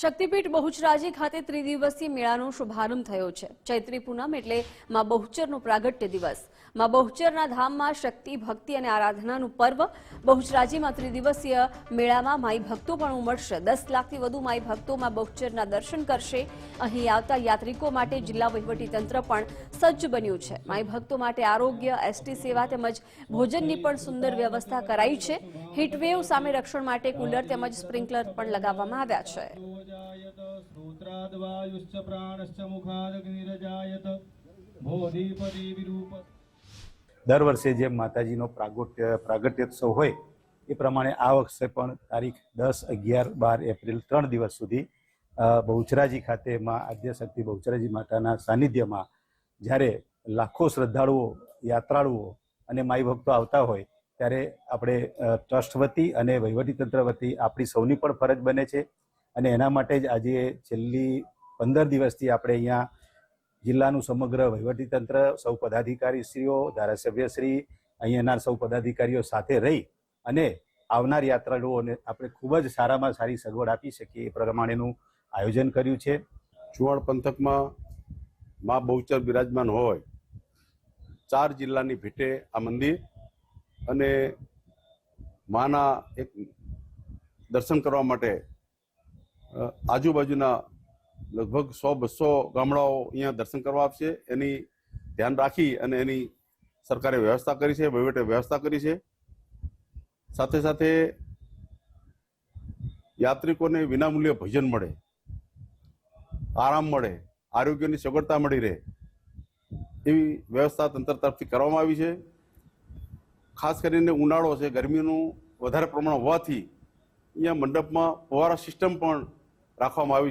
શક્તિપીઠ બહુચરાજી ખાતે ત્રિદિવસીય મેળાનો શુભારંભ થયો છે. ચૈત્રી પૂનમ એટલે મા બહુચરનો પ્રાગટ્ય દિવસ. મા બહુચરના ધામમાં શક્તિ, ભક્તિ અને આરાધનાનું પર્વ બહુચરાજીમાં ત્રિદિવસીય મેળામાં માઈ ભક્તો પણ ઉમટશે. દસ લાખથી વધુ માઈ ભક્તો મા બહુચરના દર્શન કરશે. અહીં આવતા યાત્રિકો માટે જિલ્લા વહીવટીતંત્ર પણ સજ્જ બન્યું છે. માઈ ભક્તો માટે આરોગ્ય, એસટી સેવા તેમજ ભોજનની પણ સુંદર વ્યવસ્થા કરાઈ છે. હીટવેવ સામે રક્ષણ માટે કુલર તેમજ સ્પ્રિંકલર પણ લગાવવામાં આવ્યા છે. દર વર્ષે જેમ માતાજીનો પ્રાગટ્ય પ્રાગટ્યોત્સવ હોય એ પ્રમાણે આ વખતે પણ તારીખ દસ અગિયાર બાર એપ્રિલ ત્રણ દિવસ સુધી બહુચરાજી ખાતે માં આદ્યશક્તિ બહુચરાજી માતાના સાનિધ્યમાં જ્યારે લાખો શ્રદ્ધાળુઓ યાત્રાળુઓ અને માઈ ભક્તો આવતા હોય ત્યારે આપણે ટ્રસ્ટ વતી અને વહીવટીતંત્ર વતી આપણી સૌની પણ ફરજ બને છે. અને એના માટે જ આજે છેલ્લી પંદર દિવસથી આપણે અહીંયા જિલ્લાનું સમગ્ર વહીવટીતંત્ર, સૌ પદાધિકારીશ્રીઓ, ધારાસભ્યશ્રી અહીંયાના સૌ પદાધિકારીઓ સાથે રહી અને આવનાર યાત્રાળુઓને આપણે ખૂબ જ સારામાં સારી સગવડ આપી શકીએ એ પ્રમાણેનું આયોજન કર્યું છે. ચુવાડ પંથકમાં માં બહુચર બિરાજમાન હોય, ચાર જિલ્લાની ભેટે આ મંદિર અને માના એક દર્શન કરવા માટે આજુબાજુના લગભગ સો બસો ગામડાઓ અહીંયા દર્શન કરવા આવશે. એની ધ્યાન રાખી અને એની સરકારે વ્યવસ્થા કરી છે, વહીવટે વ્યવસ્થા કરી છે. સાથે સાથે યાત્રિકોને વિનામૂલ્ય ભોજન મળે, આરામ મળે, આરોગ્યની સગવડતા મળી રહે, એવી વ્યવસ્થા તંત્ર તરફથી કરવામાં આવી છે. ખાસ કરીને ઉનાળો છે, ગરમીનું વધારે પ્રમાણ હોવાથી અહીંયા મંડપમાં ફુવારા સિસ્ટમ પણ રાખવામાં આવી છે